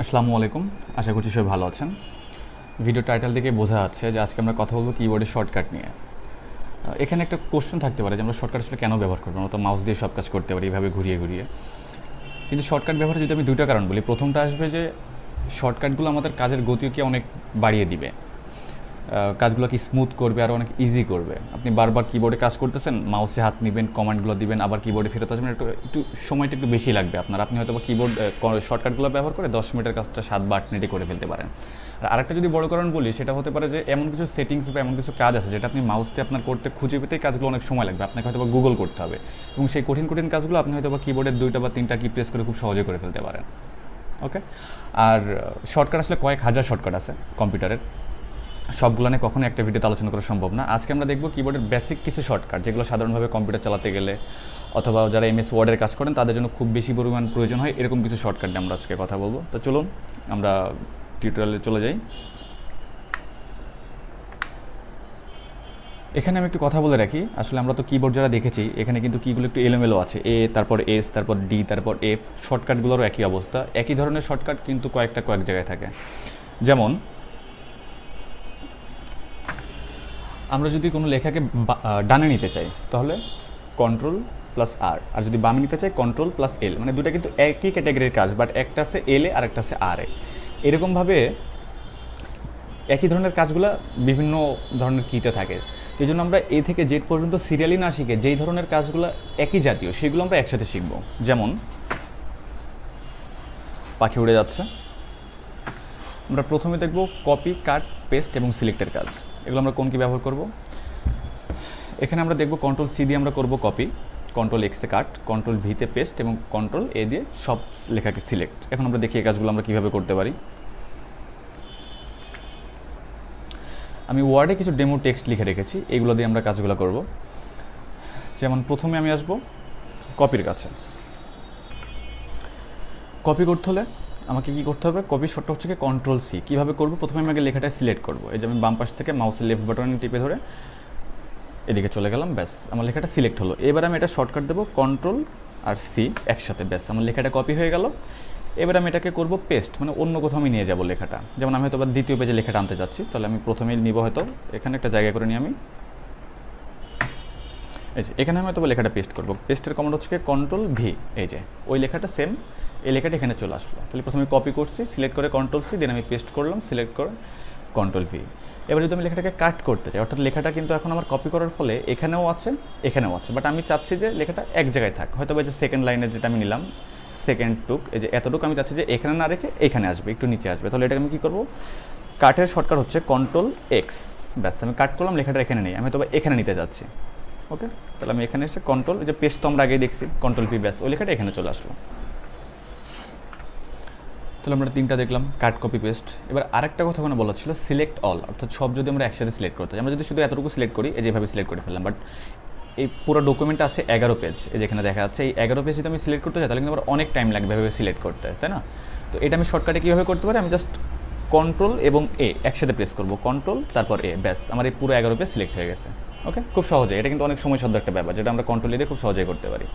আসসালামু আলাইকুম। আশা করছি সবাই ভালো আছেন। ভিডিও টাইটেল থেকে বোঝা যাচ্ছে যে আজকে আমরা কথা বলব কিবোর্ডের শর্টকাট নিয়ে। এখানে একটা কোশ্চেন থাকতে পারে যে আমরা শর্টকাট আসলে কেন ব্যবহার করব? আমরা তো মাউস দিয়ে সব কাজ করতে পারি, এভাবে ঘুরিয়ে ঘুরিয়ে। কিন্তু শর্টকাট ব্যবহার যদি আমি দুইটা কারণ বলি, প্রথমটা আসবে যে শর্টকাটগুলো আমাদের কাজের গতিকে অনেক বাড়িয়ে দিবে। কাজগুলোকে স্মুথ করবে আর অনেক ইজি করবে। আপনি বারবার কিবোর্ডে কাজ করতেছেন মাউসে হাত নেবেন কমান্ডগুলো দিবেন, আবার কিবোর্ডে ফেরত আসবেন, একটু একটু সময়টা একটু বেশি লাগবে আপনার। আপনি হয়তো কিবোর্ড শর্টকাটগুলো ব্যবহার করে দশ মিনিটের কাজটা সাত বা আট মিনিটে করে ফেলতে পারেন। আর আরেকটা যদি বড় কারণ বলি, সেটা হতে পারে যে এমন কিছু সেটিংস বা এমন কিছু কাজ আছে, যেটা আপনি মাউসতে আপনার করতে খুঁজে পেতেই কাজগুলো অনেক সময় লাগবে। আপনাকে হয়তো বা গুগল করতে হবে। এবং সেই কঠিন কঠিন কাজগুলো আপনি হয়তো বা কিবোর্ডের দুইটা বা তিনটা কি প্রেস করে খুব সহজে করে ফেলতে পারেন। ওকে আর শর্টকাট আসলে কয়েক হাজার শর্টকাট আছে কম্পিউটারের সবগুলো নিয়ে কখনো একটা ভিডিওতে আলোচনা করা সম্ভব না। আজকে আমরা দেখব কিবোর্ডের বেসিক কিছু শর্টকাট যেগুলো সাধারণভাবে কম্পিউটার চালাতে গেলে অথবা যারা এমএস ওয়ার্ডের কাজ করেন, তাদের জন্য খুব বেশি পরিমাণ প্রয়োজন হয়। এরকম কিছু শর্টকাট নিয়ে আমরা আজকে কথা বলব। তো চলুন, আমরা টিউটোরিয়ালে চলে যাই। এখানে আমি একটু কথা বলে রাখি। আসলে আমরা তো কিবোর্ড যারা দেখেছি, এখানে কিন্তু কিগুলো একটু এলোমেলো আছে। এ তারপর এস তারপর ডি তারপর এফ শর্টকাটগুলোরও একই অবস্থা। একই ধরনের শর্টকাট কিন্তু কয়েকটা কয়েক জায়গায় থাকে। যেমন আমরা যদি কোনো লেখাকে ডানে নিতে চাই, তাহলে কন্ট্রোল প্লাস আর আর যদি বামে নিতে চাই কন্ট্রোল প্লাস এল মানে দুটা কিন্তু একই ক্যাটাগরির কাজ বাট একটা আছে এল আর একটা আছে আর এ। এরকমভাবে একই ধরনের কাজগুলো বিভিন্ন ধরনের কিতে থাকে। এই জন্য আমরা এ থেকে জেড পর্যন্ত সিরিয়ালি না শিখে যেই ধরনের কাজগুলো একই জাতীয়, সেগুলো আমরা একসাথে শিখব। যেমন, পাখি উড়ে যাচ্ছে। আমরা প্রথমে দেখব কপি কাট পেস্ট এবং সিলেক্টের কাজ। এগুলো আমরা কোন কি ব্যবহার করব? এখানে আমরা দেখব কন্ট্রোল সি দিয়ে আমরা করব কপি কন্ট্রোল এক্সে কাট কন্ট্রোল ভিতে পেস্ট এবং কন্ট্রোল এ দিয়ে সব লেখাকে সিলেক্ট এখন আমরা দেখি এই কাজগুলো আমরা কীভাবে করতে পারি। আমি ওয়ার্ডে কিছু ডেমো টেক্সট লিখে রেখেছি, এগুলো দিয়ে আমরা কাজগুলো করব। যেমন প্রথমে আমি আসব কপির কাছে। কপি করতে হলে আমাকে কি করতে হবে? কপি শর্টটা হচ্ছে কন্ট্রোল সি কীভাবে করব? প্রথমে আমি আগে লেখাটা সিলেক্ট করব। এই যে আমি বাম পাশ থেকে মাউসের লেফট বাটন টিপে ধরে এদিকে চলে গেলাম, ব্যাস। আমার লেখাটা সিলেক্ট হলো। এবার আমি এটা শর্টকাট দেবো কন্ট্রোল আর সি একসাথে, ব্যাস। আমার লেখাটা কপি হয়ে গেল। এবার আমি এটাকে করব পেস্ট মানে অন্য কোথাও আমি নিয়ে যাব লেখাটা। যেমন আমি হয়তো বা দ্বিতীয় পেজে লেখাটা আনতে যাচ্ছি, তাহলে আমি প্রথমেই নিব হয়তো। এখানে একটা জায়গা করে নিয়ে আমি। এই যে, এখানে আমি হয়তো লেখাটা পেস্ট করব। পেস্টের কমান্ড হচ্ছে কন্ট্রোল ভি এই যে, ওই লেখাটা সেম এই লেখাটা এখানে চলে আসলো। তাহলে প্রথমে কপি করছি সিলেক্ট করে কন্ট্রোল সি দেন আমি পেস্ট করলাম সিলেক্ট করে কন্ট্রোল ভি এবার যদি আমি লেখাটাকে কাট করতে চাই, অর্থাৎ লেখাটা কিন্তু এখন আমার কপি করার ফলে এখানেও আছে এখানেও আছে। বাট আমি চাচ্ছি যে লেখাটা এক জায়গায় থাক। হয়তো এই যে সেকেন্ড লাইনের যেটা আমি নিলাম সেকেন্ড টুক এই যে এতটুকু আমি চাচ্ছি যে এখানে না রেখে এখানে আসবে, একটু নিচে আসবে। তাহলে এটাকে আমি কী করব? কাটের শর্টকাট হচ্ছে কন্ট্রোল এক্স ব্যাস, আমি কাট করলাম, লেখাটা এখানে নেই। আমি তবে এখানে নিতে যাচ্ছি। ওকে তাহলে আমি এখানে এসে কন্ট্রোল যে পেস্ট তো আমরা আগেই দেখছি কন্ট্রোল পি ব্যাস, ওই লেখাটা এখানে চলে আসলো। তাহলে আমরা তিনটা দেখলাম কাট কপি পেস্ট এবার আরেকটা কথা ওখানে বলা ছিল সিলেক্ট অল অর্থাৎ সব যদি আমরা একসাথে সিলেক্ট করতে আমরা যদি শুধু এতটুকু সিলেক্ট করি, এই যেভাবে সিলেক্ট করে ফেললাম বাট এই পুরো ডকুমেন্ট আছে এগারো পেজ এই যেখানে দেখা যাচ্ছে, এই এগারো পেজ যদি আমি সিলেক্ট করতে চাই, তাহলে কিন্তু আমার অনেক টাইম লাগবে এভাবে সিলেক্ট করতে, তাই না? তো এটা আমি শর্টকাটে কীভাবে করতে পারি? আমি জাস্ট কন্ট্রোল এবং এ একসাথে প্রেস করব। কন্ট্রোল তারপর এ ব্যাস, আমার এই পুরো এগারো পেজ সিলেক্ট হয়ে গেছে। ওকে খুব সহজে, এটা কিন্তু অনেক সময় সাধ্য একটা ব্যাপার, যেটা আমরা কন্ট্রোল দিয়ে খুব সহজেই করতে পারি।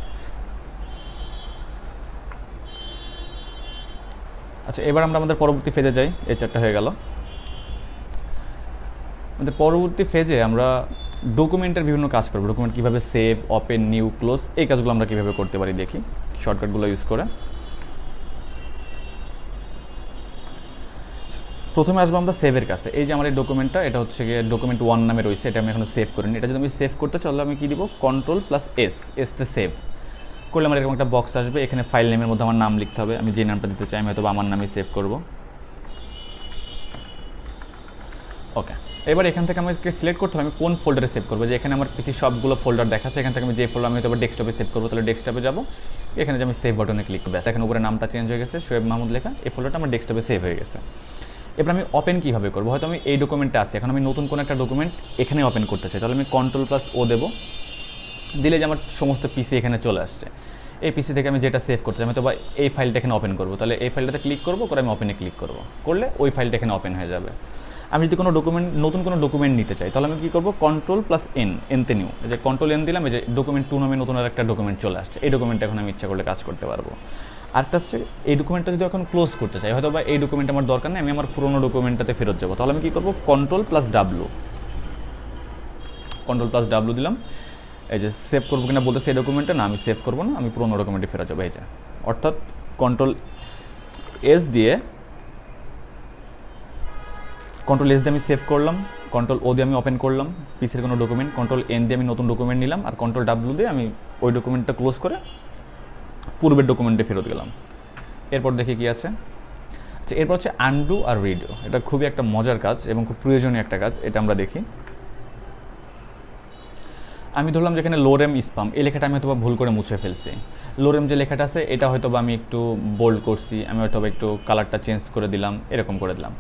আচ্ছা এবার আমরা আমাদের পরবর্তী ফেজে যাই। এই চারটা হয়ে গেল। আমাদের পরবর্তী ফেজে আমরা ডকুমেন্টের বিভিন্ন কাজ করব। ডকুমেন্ট কীভাবে সেভ ওপেন নিউ ক্লোজ এই কাজগুলো আমরা কীভাবে করতে পারি দেখি। শর্টকাটগুলো ইউজ করে। প্রথমে আসব আমরা সেভের কাছে। এই যে আমার এই ডকুমেন্টটা এটা হচ্ছে গিয়ে ডকুমেন্ট ওয়ান নামে রয়েছে, এটা আমি এখন সেভ করিনি। এটা যদি আমি সেভ করতে চাই, তাহলে আমি কী দিব? কন্ট্রোল প্লাস এস এসতে সেভ করলে আমার এরকম একটা বক্স আসবে, এখানে ফাইল নেমের মধ্যে আমার নাম লিখতে হবে। আমি যে নামটা দিতে চাই, আমি হয়তো আমার নামে সেভ করব। ওকে এবার এখান থেকে আমাকে সিলেক্ট করতে হবে, আমি কোন ফোল্ডারে সেভ করব? যে এখানে আমার পিসি সবগুলো ফোল্ডার দেখাচ্ছে, এখান থেকে আমি যে ফোল্ডার আমি হয়তো ডেস্কটপে সেভ করব, তাহলে ডেস্কটপে যাব। এখানে যে আমি সেভ বাটনে ক্লিক করব। এখানে উপরে নামটা চেঞ্জ হয়ে গেছে শোয়েব মাহমুদ লেখা, এই ফোল্ডারটা আমার ডেস্কটপে সেভ হয়ে গেছে। এবার আমি ওপেন কীভাবে করব? হয়তো আমি এই ডকুমেন্টটা আছে, এখন আমি নতুন কোনো একটা ডকুমেন্ট এখানে ওপেন করতে চাই, তাহলে আমি কন্ট্রোল প্লাস ও দেবো। দিলে যে আমার সমস্ত পিসি এখানে চলে আসছে। এই পিসি থেকে আমি যেটা সেভ করতে চাই আমি তো বা এই ফাইলটা এখানে ওপেন করব। তাহলে এই ফাইলটাতে ক্লিক করব, করে আমি ওপেনে ক্লিক করব। করলে ওই ফাইলটা এখানে ওপেন হয়ে যাবে। আমি যদি কোনো ডকুমেন্ট নতুন কোনো ডকুমেন্ট নিতে চাই, তাহলে আমি কী করব? কন্ট্রোল প্লাস এন এনতে নিউ যে কন্ট্রোল এন দিলাম, এই যে ডকুমেন্ট টু নামে নতুন আর একটা ডকুমেন্ট চলে আসছে। এই ডকুমেন্ট এখন আমি ইচ্ছা করলে কাজ করতে পারব। আরেকটা হচ্ছে, এই ডকুমেন্টটা যদি এখন ক্লোজ করতে চাই হয়তো বা এই ডকুমেন্ট আমার দরকার নেই, আমি আমার পুরোনো ডকুমেন্টটাতে ফেরত যাব। তাহলে আমি কী করব? Control plus W control plus W দিলাম। এই যে সেভ করব কিনা বলতেছে এই ডকুমেন্টটা না, আমি সেভ করব না, আমি পুরোনো ডকুমেন্টে ফেরত যাব, এই যে। অর্থাৎ কন্ট্রোল এস দিয়ে কন্ট্রোল এস দিয়ে আমি সেভ করলাম কন্ট্রোল ও দিয়ে আমি ওপেন করলাম পিসির কোনো ডকুমেন্ট কন্ট্রোল এন দিয়ে আমি নতুন ডকুমেন্ট নিলাম, আর কন্ট্রোল ডাব্লু দিয়ে আমি ওই ডকুমেন্টটা ক্লোজ করে পূর্বের ডকুমেন্টে ফেরত গেলাম। এরপর দেখি কি আছে। আচ্ছা এরপর হচ্ছে আনডু আর রিডো এটা খুবই একটা মজার কাজ এবং খুব প্রয়োজনীয় একটা কাজ, এটা আমরা দেখি। আমি ধরলাম যেখানে লোরেম স্পাম এই লেখাটা আমি হয়তোবা ভুল করে মুছে ফেলছি। লোরেম যে লেখাটা আছে, এটা হয়তো আমি একটু বোল্ড করছি, আমি হয়তোবা একটু কালারটা চেঞ্জ করে দিলাম, এরকম করে দিলাম।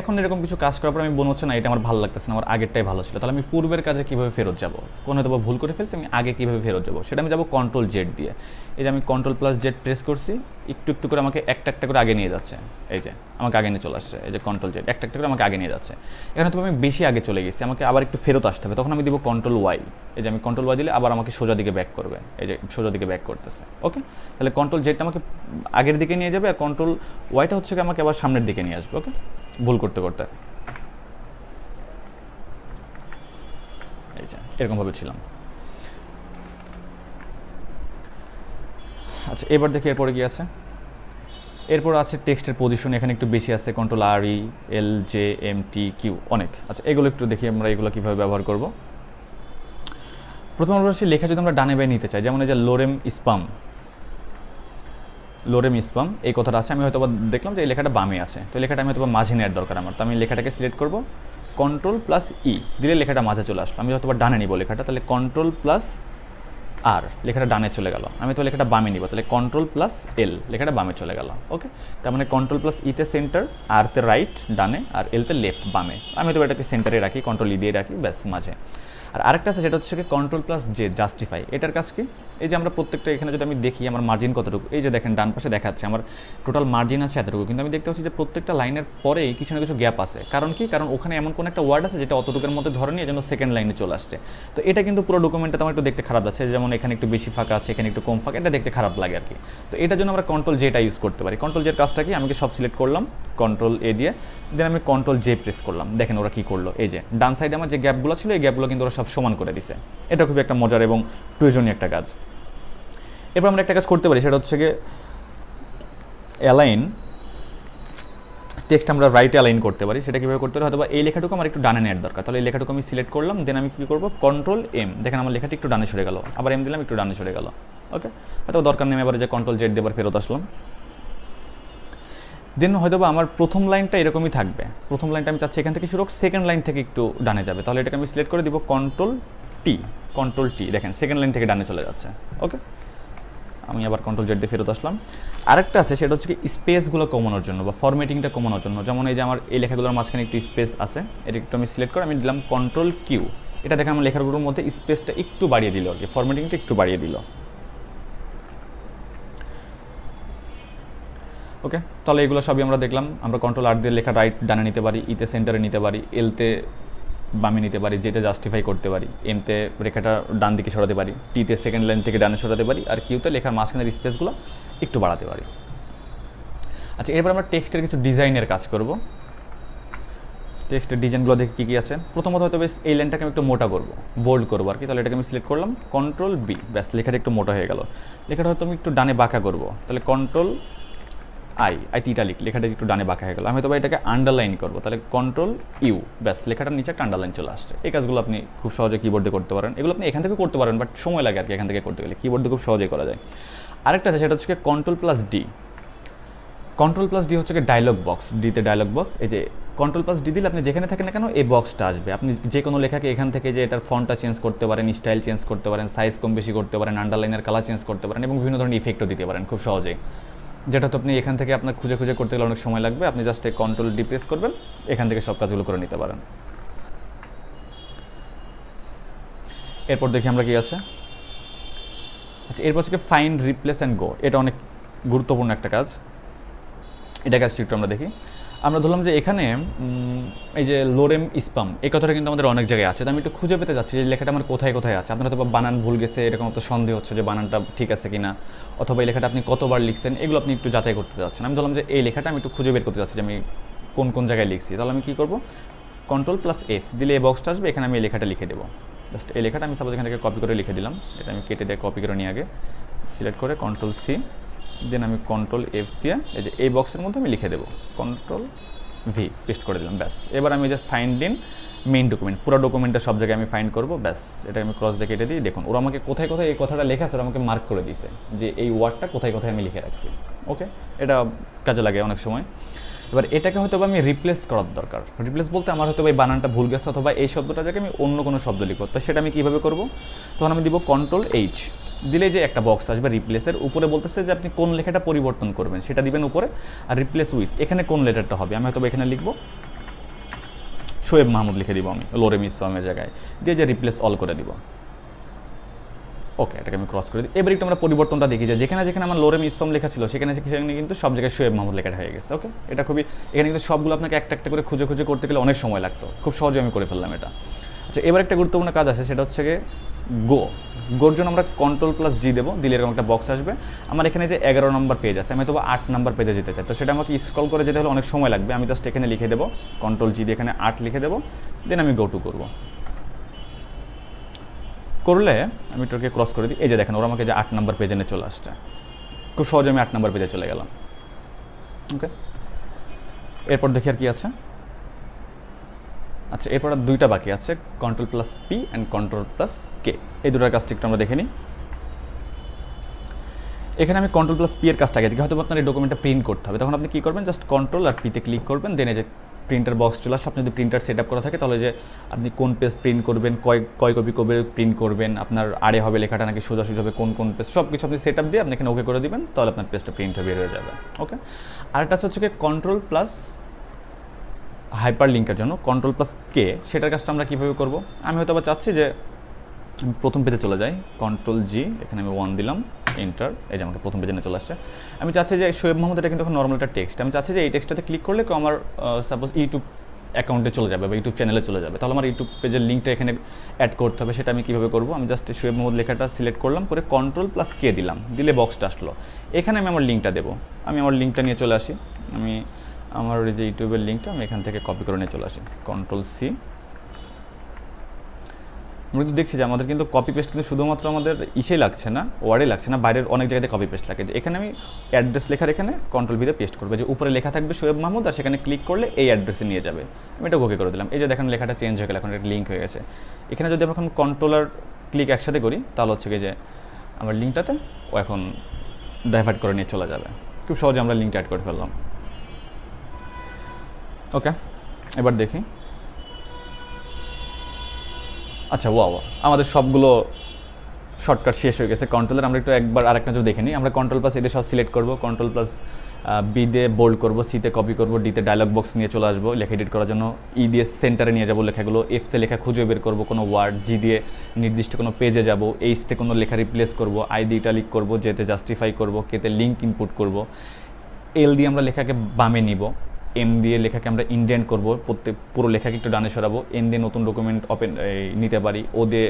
এখন এরকম কিছু কাজ করার পর আমি মনে হচ্ছে না, এটা আমার ভালো লাগতেছে না, আমার আগেরটাই ভালো ছিল। তাহলে আমি পূর্বের কাজে কীভাবে ফেরত যাব? কোনো হয়তো ভুল করে ফেলছি, আমি আগে কীভাবে ফেরত যাব? সেটা আমি যাব কন্ট্রোল জেড দিয়ে। এই যে আমি কন্ট্রোল প্লাস জেড প্রেস করছি, একটু একটু করে আমাকে একটা একটা করে আগে নিয়ে যাচ্ছে। এই যে, আমাকে আগে নিয়ে চলে আসছে, এই যে কন্ট্রোল জেড একটা একটা করে আমাকে আগে নিয়ে যাচ্ছে। এখানে তো আমি বেশি আগে চলে গেছি, আমাকে আবার একটু ফেরত আসতে হবে, তখন আমি দিব কন্ট্রোল ওয়াই এই যে আমি কন্ট্রোল ওয়াই দিলে আবার আমাকে সোজা দিকে ব্যাক করবে, এই যে সোজা দিকে ব্যাক করতেছে। ওকে তাহলে কন্ট্রোল জেডটা আমাকে আগের দিকে নিয়ে যাবে আর কন্ট্রোল ওয়াইটা হচ্ছে আমাকে আবার সামনের দিকে নিয়ে আসবে ওকে ভুল করতে করতে। এরকমভাবে ছিলাম। আচ্ছা এবার দেখি এরপরে কি আছে। এরপর আছে টেক্সটের পজিশন এখানে একটু বেশি আছে control R E L J M T Q অনেক। আচ্ছা এগুলো একটু দেখি আমরা এগুলো কীভাবে ব্যবহার করব। প্রথম আমরা লেখা যদি আমরা ডানে বাই নিতে চাই, যেমন এই যে লোরেম স্পাম লোরেম স্পাম এই কথাটা আছে, আমি হয়তো দেখলাম যে এই লেখাটা বামে আছে। তো লেখাটা আমি হয়তো মাঝে নেওয়ার দরকার আমার। তো আমি লেখাটাকে সিলেক্ট করব। কন্ট্রোল প্লাস ই দিলে লেখাটা মাঝে চলে আসলো। আমি হয়তো ডানে নিব লেখাটা, তাহলে কন্ট্রোল প্লাস আর লেখাটা ডানে চলে গেল। আমি তো লেখাটা বামে নিব, তাহলে কন্ট্রোল প্লাস এল লেখাটা বামে চলে গেল। ওকে তার মানে কন্ট্রোল প্লাস ইতে সেন্টার আরতে রাইট ডানে, আর এলতে লেফট বামে। আমি তো এটাকে সেন্টারে রাখি কন্ট্রোল ই দিয়ে রাখি, ব্যাস, মাঝে। আর আরেকটা আছে, সেটা হচ্ছে কন্ট্রোল প্লাস জে জাস্টিফাই এটার কাজ কি? এই যে আমরা প্রত্যেকটা এখানে যদি আমি দেখি আমার মার্জিন কতটুকু, এই যে দেখেন, ডান পাশে দেখাচ্ছে, আমার টোটাল মার্জিন আছে এতটুকু, কিন্তু আমি দেখতে পাচ্ছি যে প্রত্যেকটা লাইনের পরেই কিছু না কিছু গ্যাপ আছে। কারণ কি? কারণ ওখানে এমন কোনো একটা ওয়ার্ড আছে যেটা অতটুকুর মধ্যে ধরে নিয়ে যেন সেকেন্ড লাইনে চলে আসছে। তো এটা কিন্তু পুরো ডকুমেন্টটা আমার একটু দেখতে খারাপ যাচ্ছে যেমন এখানে একটু বেশি ফাঁকা আছে, এখানে একটু কম ফাঁকা, এটা দেখতে খারাপ লাগে আর কি। তো এটার জন্য আমরা কন্ট্রোল জেটা ইউজ করতে পারি। কন্ট্রোল জের কাজটা কি? আমি সব সিলেক্ট করলাম? কন্ট্রোল এ দিয়ে দেন আমি কন্ট্রোল জে প্রেস করলাম। দেখেন ওরা কী করল। এই যে, ডান সাইডে আমার যে গ্যাপগুলো ছিল, এই গ্যাপগুলো কিন্তু ওরা সব সমান করে দিছে। এটা খুবই একটা মজার এবং প্রয়োজনীয় একটা কাজ। এরপর আমরা একটা কাজ করতে পারি, সেটা হচ্ছে গিয়ে অ্যালাইন টেক্সট আমরা রাইটে অ্যালাইন করতে পারি। সেটা কীভাবে করতে পারি? হয়তো এই লেখাটুকু আমার একটু ডানে নেওয়ার দরকার। তাহলে এই লেখাটুকু আমি সিলেক্ট করলাম দেন আমি কী করব? কন্ট্রোল এম দেখেন আমার লেখাটি একটু ডানে সরে গেল। আবার এম দিলাম, একটু ডানে সরে গেল। ওকে হয়তো দরকার নেই এবার যে কন্ট্রোল জেড দিয়ে আবার ফেরত আসলাম। দেন হয়তো বা আমার প্রথম লাইনটা এরকমই থাকবে। প্রথম লাইনটা আমি চাচ্ছি এখান থেকে শুরু হোক সেকেন্ড লাইন থেকে একটু ডানে যাবে। তাহলে এটাকে আমি সিলেক্ট করে দিব কন্ট্রোল টি কন্ট্রোল টি দেখেন সেকেন্ড লাইন থেকে ডানে চলে যাচ্ছে। ওকে আমি আবার কন্ট্রোল জেড দিয়ে ফেরত আসলাম। আরেকটা আছে, সেটা হচ্ছে কি স্পেসগুলো কমানোর জন্য বা ফরম্যাটিংটা কমানোর জন্য। যেমন এই যে আমার এই লেখাগুলোর মাঝখানে একটু স্পেস আছে, এটা একটু আমি সিলেক্ট করে আমি দিলাম কন্ট্রোল কিউ এটা দেখে আমার লেখাগুলোর মধ্যে স্পেসটা একটু বাড়িয়ে দিল আর কি ফরম্যাটিংটা একটু বাড়িয়ে দিল। ওকে তাহলে এগুলো সবই আমরা দেখলাম। আমরা কন্ট্রোল আর দিয়ে লেখা রাইট ডানে নিতে পারি ইতে সেন্টারে নিতে পারি এলতে বামে নিতে পারি যেতে জাস্টিফাই করতে পারি এমতে রেখাটা ডান দিকে সরাতে পারি টিতে সেকেন্ড লাইন থেকে ডানে সরাতে পারি, আর কিউতে লেখার মাঝখানের স্পেসগুলো একটু বাড়াতে পারি। আচ্ছা এরপর আমরা টেক্সটের কিছু ডিজাইনের কাজ করব। টেক্সটের ডিজাইনগুলো দেখে কী কী আছে? প্রথমত হয়তো বেশ এই লাইনটাকে আমি একটু মোটা করব বোল্ড করব আর কি। তাহলে এটাকে আমি সিলেক্ট করলাম কন্ট্রোল বি ব্যাস, লেখাটা একটু মোটা হয়ে গেল। লেখাটা হয়তো আমি একটু ডানে বাঁকা করব। তাহলে কন্ট্রোল আই আই তিটা লিখ লেখাটা একটু ডানে বাঁকা হয়ে গেল। আমি হয়তো এটাকে আন্ডারলাইন করব। তাহলে কন্ট্রোল ইউ ব্যাস, লেখাটার নিচে একটা আন্ডারলাইন চলে আসছে। এই কাজগুলো আপনি খুব সহজে কিবোর্ডে করতে পারেন। এগুলো আপনি এখান থেকে করতে পারেন বাট সময় লাগে আর কি এখান থেকে করতে গেলে। কিবোর্ডে খুব সহজেই করা যায়। আরেকটা আছে, সেটা হচ্ছে control plus D control plus D হচ্ছে ডায়লগ বক্স ডিতে ডায়লগ বক্স এই যে কন্ট্রোল প্লাস ডি দিলে আপনি যেখানে থাকেন না কেন, এই বক্সটা আসবে। আপনি যে কোনো লেখাকে এখান থেকে যে এটার ফন্টটা চেঞ্জ করতে পারেন স্টাইল চেঞ্জ করতে পারেন সাইজ কম বেশি করতে পারেন আন্ডারলাইনের কালার চেঞ্জ করতে পারেন এবং বিভিন্ন ধরনের ইফেক্টও দিতে পারেন খুব সহজেই। যেটা তো আপনি এখান থেকে আপনার খুঁজে খুঁজে করতে গেলে অনেক সময় লাগবে। আপনি জাস্ট এই কন্ট্রোল ডিপ্রেস করবেন, এখান থেকে সব কাজগুলো করে নিতে পারেন। এরপর দেখি আমরা কি আছে। আচ্ছা এরপর হচ্ছে ফাইন্ড রিপ্লেস অ্যান্ড গো এটা অনেক গুরুত্বপূর্ণ একটা কাজ। এটা কাজটি একটু আমরা দেখি। আমরা ধরলাম যে এখানে এই যে লোরেম ইসপাম, এই কথাটা কিন্তু আমাদের অনেক জায়গায় আছে। তো আমি একটু খুঁজে পেতে যাচ্ছি যে লেখাটা আমার কোথায় কোথায় আছে। আপনারা তো বানান ভুল গেছে, এরকম তো সন্দেহ হচ্ছে যে বানানটা ঠিক আছে কিনা, অথবা এই লেখাটা আপনি কতবার লিখছেন, এগুলো আপনি একটু যাচাই করতে যাচ্ছেন আমি ধরলাম যে এই লেখাটা আমি একটু খুঁজে বের করতে যাচ্ছি যে আমি কোন কোন জায়গায় লিখছি। তাহলে আমি কী করব? কন্ট্রোল প্লাস এফ দিলে এই বক্সটা আসবে, এখানে আমি এই লেখাটা লিখে দেবো। জাস্ট এই লেখাটা আমি সাপোজ এখান থেকে কপি করে লিখে দিলাম। এটা আমি কেটে দিয়ে কপি করে নিয়ে আগে। সিলেক্ট করে কন্ট্রোল সি দেন আমি কন্ট্রোল এফ দিয়ে এই যে এই বক্সের মধ্যে আমি লিখে দেবো। কন্ট্রোল ভি পেস্ট করে দিলাম, ব্যাস। এবার আমি যে ফাইন্ড ইন মেইন ডকুমেন্ট পুরো ডকুমেন্টটা সব জায়গায় আমি ফাইন্ড করব, ব্যাস। এটা আমি ক্রস দেখে এটা দিই। দেখুন, ওরা আমাকে কোথায় কোথায় এই কথাটা লেখা আছে, ওরা আমাকে মার্ক করে দিয়েছে যে এই ওয়ার্ডটা কোথায় কোথায় আমি লিখে রাখছি। ওকে এটা কাজে লাগে অনেক সময়। এবার এটাকে হয়তো আমি রিপ্লেস করার দরকার। রিপ্লেস বলতে আমার হয়তো এই বানানটা ভুল গেছে অথবা এই শব্দটা জায়গায় আমি অন্য কোনো শব্দ লিখব। তো সেটা আমি কীভাবে করব? তখন আমি দিব কন্ট্রোল এইচ দিলে যে একটা বক্স আসবে রিপ্লেসের উপরে বলতেছে যে আপনি কোন লেখাটা পরিবর্তন করবেন, সেটা দিবেন উপরে। আর রিপ্লেস উইথ এখানে কোন লেটারটা হবে? আমি হয়তো এখানে লিখব, শোয়েব মাহমুদ লিখে দিব আমি লোরেম ইসলামের জায়গায়। দিয়ে যে রিপ্লেস অল করে দিব। ওকে এটাকে আমি ক্রস করে দিই। এবার একটু আমরা পরিবর্তনটা দেখি যে যেখানে যেখানে আমার লোরেম ইসলাম লেখা ছিল, সেখানে সেখানে কিন্তু সব জায়গায় শোয়েব মাহমুদ লেখাটা হয়ে গেছে ওকে এটা খুবই, এখানে কিন্তু সবগুলো আপনাকে একটা একটা করে খুঁজে খুঁজে করতে গেলে অনেক সময় লাগতো। খুব সহজে আমি করে ফেললাম এটা। আচ্ছা এবার একটা গুরুত্বপূর্ণ কাজ আছে, সেটা হচ্ছে গিয়ে গো গোর জন্য আমরা কন্ট্রোল প্লাস জি দেবো, দিলে এরকম একটা বক্স আসবে। আমার এখানে যে এগারো নম্বর পেজ আছে, আমি তো আট নম্বর পেজে যেতে চাই। তো সেটা আমাকে স্ক্রল করে যেতে হলে অনেক সময় লাগবে। আমি জাস্ট এখানে লিখে দেবো কন্ট্রোল জি দিয়ে এখানে আট লিখে দেবো দেন আমি গো টু করব। করলে আমি এটাকে ক্রস করে দিই। এই যে দেখেন, ওরা আমাকে যে আট নম্বর পেজে নিয়ে চলে আসছে। খুব সহজে আমি আট নম্বর পেজে চলে গেলাম। ওকে এরপর দেখি আর কি আছে। আচ্ছা এরপর আর দুইটা বাকি আছে control plus P and control plus K এই দুটার কাজটা একটু আমরা দেখে নিই। এখানে আমি কন্ট্রোল প্লাস পি এর কাজটা আগে দিকে হয়তো আপনার এই ডকুমেন্টটা প্রিন্ট করতে হবে। তখন আপনি কী করবেন? জাস্ট কন্ট্রোল আর পিতে ক্লিক করবেন দেন এই যে প্রিন্টার বক্স চলে আসলে আপনি যদি প্রিন্টার সেট আপ করা থাকে, তাহলে যে আপনি কোন পেজ প্রিন্ট করবেন, কয় কয় কপি কবে প্রিন্ট করবেন, আপনার আড়ে হবে লেখাটা নাকি সোজাসুজি হবে, কোন কোন পেজ সব কিছু আপনি সেট আপ দিয়ে আপনি এখানে ওকে করে দেবেন, তাহলে আপনার পেজটা প্রিন্ট হয়ে বের হয়ে যাবে ওকে আরেকটা হচ্ছে কন্ট্রোল প্লাস হাইপার লিঙ্কের জন্য। কন্ট্রোল প্লাস কে সেটার কাজটা আমরা কীভাবে করব? আমি হয়তো আবার চাচ্ছি যে প্রথম পেজে চলে যাই কন্ট্রোল জি এখানে আমি ওয়ান দিলাম। এন্টার এই যে আমাকে প্রথম পেজে নিয়ে চলে আসছে। আমি চাচ্ছি যে শোয়েব মাহমুদ এটা কিন্তু নর্মাল একটা টেক্সট আমি চাচ্ছি যে এই টেক্সটটাতে ক্লিক করলে আমার সাপোজ ইউটিউব অ্যাকাউন্টে চলে যাবে বা ইউটিউব চ্যানেলে চলে যাবে। তাহলে আমার ইউটিউব পেজের লিঙ্কটা এখানে অ্যাড করতে হবে, সেটা আমি কীভাবে করব? আমি জাস্ট শোয়েব মাহমুদ লেখাটা সিলেক্ট করলাম, করে কন্ট্রোল প্লাস কে দিলাম। দিলে বক্সটা আসলো। এখানে আমি আমার লিঙ্কটা দেবো। আমি আমার লিঙ্কটা নিয়ে চলে আসি। আমি আমার যে ইউটিউবের লিঙ্কটা আমি এখান থেকে কপি করে নিয়ে চলে আসি। কন্ট্রোল সি আমরা কিন্তু দেখছি যে আমাদের কিন্তু কপি পেস্ট কিন্তু শুধুমাত্র আমাদের ইসেই লাগছে না ওয়ার্ডে লাগছে না, বাইরের অনেক জায়গাতে কপি পেস্ট লাগে। এখানে আমি অ্যাড্রেস লেখার এখানে কন্ট্রোল ভিতে পেস্ট করব। যে উপরে লেখা থাকবে শোয়েব মাহমুদ আর সেখানে ক্লিক করলে এই অ্যাড্রেসে নিয়ে যাবে। আমি এটা ওকে করে দিলাম। এই যে দেখেন লেখাটা চেঞ্জ হয়ে গেল, এখন একটা লিঙ্ক হয়ে গেছে। এখানে যদি আমরা এখন কন্ট্রোলার ক্লিক একসাথে করি, তাহলে হচ্ছে যে আমার লিঙ্কটাতে ও এখন ডাইভার্ট করে নিয়ে চলে যাবে। খুব সহজে আমরা লিঙ্কটা অ্যাড করে ফেললাম। ওকে এবার দেখি। আচ্ছা ওয়া ওয়া আমাদের সবগুলো শর্টকাট শেষ হয়ে গেছে। কন্ট্রোলের আমরা একটু একবার আরেক নজর দেখে নিই। আমরা কন্ট্রোল প্লাস এদের সব সিলেক্ট করব। কন্ট্রোল প্লাস বি দিয়ে বোল্ড করব সিতে কপি করব ডিতে ডায়লগ বক্স নিয়ে চলে আসব, লেখা এডিট করার জন্য। ই দিয়ে সেন্টারে নিয়ে যাব লেখাগুলো। এফতে লেখা খুঁজে বের করব, কোনো ওয়ার্ড জি দিয়ে নির্দিষ্ট কোনো পেজে যাব। এইচতে কোনো লেখা রিপ্লেস করব আই দিয়ে ইটালিক করব জেতে জাস্টিফাই করব কেতে লিঙ্ক ইনপুট করব। এল দিয়ে আমরা লেখাকে বামে নিব। এম দিয়ে লেখাকে আমরা ইন্ডেন্ট করব, প্রত্যেক পুরো লেখাকে একটু ডানে সরাবো এন দিয়ে নতুন ডকুমেন্ট ওপেন নিতে পারি ও দিয়ে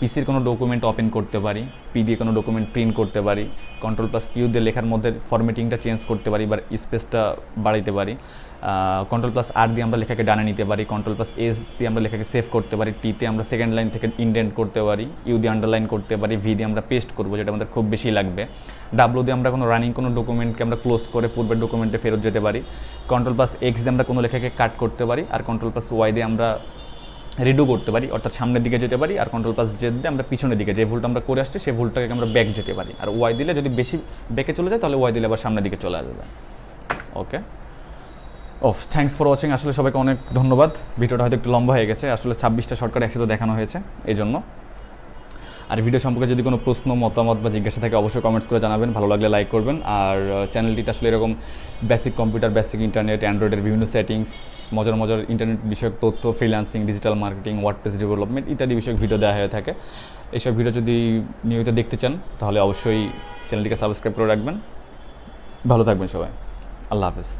পিসির কোনো ডকুমেন্ট ওপেন করতে পারি পি দিয়ে কোনো ডকুমেন্ট প্রিন্ট করতে পারি কন্ট্রোল প্লাস কিউ দিয়ে লেখার মধ্যে ফরম্যাটিংটা চেঞ্জ করতে পারি, বা স্পেসটা বাড়াইতে পারি। কন্ট্রোল প্লাস আর দিয়ে আমরা লেখাকে ডানে নিতে পারি কন্ট্রোল প্লাস এস দিয়ে আমরা লেখাকে সেভ করতে পারি টিতে আমরা সেকেন্ড লাইন থেকে ইন্ডেন্ট করতে পারি ইউ দিয়ে আন্ডারলাইন করতে পারি ভি দিয়ে আমরা পেস্ট করব, যেটা আমাদের খুব বেশি লাগবে। ডাব্লু দিয়ে আমরা কোনো রানিং কোনো ডকুমেন্টকে আমরা ক্লোজ করে পূর্বের ডকুমেন্টে ফেরত যেতে পারি। কন্ট্রোল প্লাস এক্স দিয়ে আমরা কোনো লেখাকে কাট করতে পারি, আর কন্ট্রোল প্লাস ওয়াই দিয়ে আমরা রিডু করতে পারি, অর্থাৎ সামনের দিকে যেতে পারি, আর কন্ট্রোল প্লাস জে দিলে আমরা পিছনের দিকে, যে ভুলটা আমরা করে আসছি, সেই ভুলটাকে আমরা ব্যাক যেতে পারি। আর ওয়াই দিলে যদি বেশি ব্যাকে চলে যায়, তাহলে ওয়াই দিলে আবার সামনের দিকে চলে আসবে। ওকে ওফ থ্যাংকস ফর ওয়াচিং আসলে সবাইকে অনেক ধন্যবাদ। ভিডিওটা হয়তো একটু লম্বা হয়ে গেছে। আসলে ছাব্বিশটা শর্টকাট একসাথে দেখানো হয়েছে এই জন্য আর ভিডিও সম্পর্কে যদি কোনো প্রশ্ন, মতামত বা জিজ্ঞাসা থাকে, অবশ্যই কমেন্টস করে জানাবেন। ভালো লাগলে লাইক করবেন। আর চ্যানেলটিতে আসলে এরকম বেসিক কম্পিউটার বেসিক ইন্টারনেট অ্যান্ড্রয়েডের বিভিন্ন সেটিংস মজার মজার ইন্টারনেট বিষয়ক তথ্য freelancing digital marketing WordPress development ইত্যাদি বিষয়ক ভিডিও দেওয়া হয়ে থাকে। এইসব ভিডিও যদি নিয়মিত দেখতে চান, তাহলে অবশ্যই চ্যানেলটিকে সাবস্ক্রাইব করে রাখবেন। ভালো থাকবেন সবাই। আল্লাহ হাফেজ।